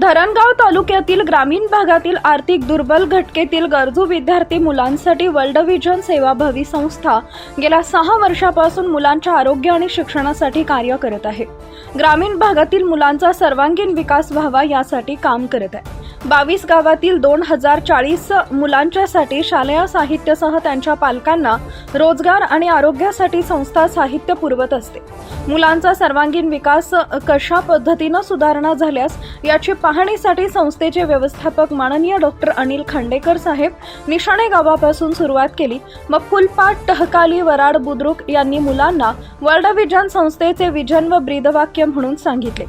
धरणगाव तालुक्यातील ग्रामीण भागातील आर्थिक दुर्बल घटकेतील गरजू विद्यार्थी मुलांसाठी वर्ल्ड विजन सेवाभावी संस्था गेल्या सहा वर्षापासून मुलांच्या आरोग्य आणि शिक्षणासाठी कार्य करत आहे. ग्रामीण भागातील मुलांचा सर्वांगीण विकास व्हावा यासाठी काम करत आहे. बावीस गावातील दोन हजार चाळीस मुलांच्यासाठी शालेय साहित्यासह त्यांच्या पालकांना रोजगार आणि आरोग्यासाठी संस्था साहित्य पुरवत असते. मुलांचा सर्वांगीण विकास कशा पद्धतीनं सुधारणा झाल्यास याची पाहणीसाठी संस्थेचे व्यवस्थापक माननीय डॉक्टर अनिल खांडेकर साहेब निशाणे गावापासून सुरुवात केली. मग फुलपाट टहकाली वराड बुद्रुक यांनी मुलांना वर्ल्ड विजन संस्थेचे विजन व ब्रीदवाक्य म्हणून सांगितले.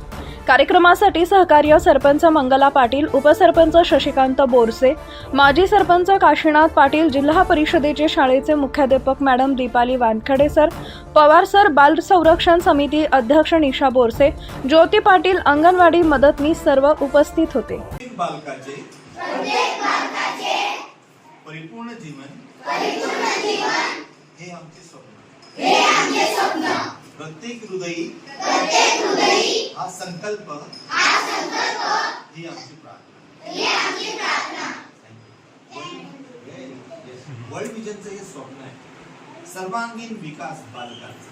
कार्यक्रमासाठी सहकार्य सरपंच मंगला पाटील उपसरपंच शशिकांत बोरसे माजी सरपंच काशीनाथ पाटील जिल्हा परिषदेचे शाळेचे मुख्याध्यापक madam Deepali Wankhede sir Pawar sir बाल संरक्षण समिती अध्यक्ष निशा बोरसे ज्योती पाटील अंगणवाडी मदतनीस सर्व उपस्थित होते. प्रत्येक बालकाचे परिपूर्ण जीवन हे आमचे स्वप्न प्रत्येक हृदयी हा संकल्प ही आमची प्रार्थना. वर्ल्ड विजनचं हे स्वप्न आहे. सर्वांगीण विकास बालकांचा.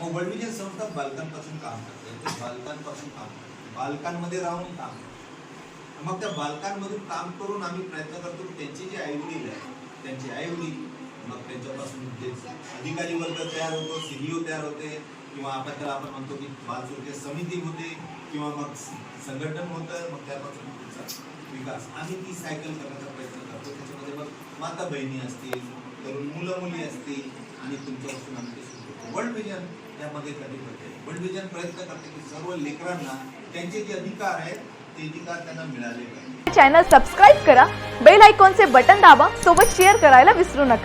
मग वर्ल्ड विजन संस्था बालकांपासून काम करते. बालकांपासून काम करते. बालकांमध्ये राहून काम करते. मग त्या बालकांमधून काम करून आम्ही प्रयत्न करतो की त्यांचे जे आई वडील आहेत त्यांचे आई वडील मग त्यांच्यापासून जे अधिकारी वर्ग तयार होतो सीईओ तयार होते किंवा आपण त्याला आपण म्हणतो की बाल समिती होते किंवा मग संघटन होतं मग त्यापासून विकास. आम्ही ती सायकल करण्याचा प्रयत्न करतो. त्याच्यामध्ये मग माता बहिणी असतील तरुण मुलं मुली असतील आणि तुमच्यापासून आम्ही ते सुरू करतो. वर्ल्ड विजन त्यामध्ये कधी करते वर्ल्ड विजन प्रयत्न करते की सर्व लेकरांना त्यांचे जे अधिकार आहेत ते अधिकार त्यांना मिळाले पाहिजे. चॅनल सबस्क्राईब करा. बेल आयकॉनचे बटन दाबा. सोबत शेअर करायला विसरू नका.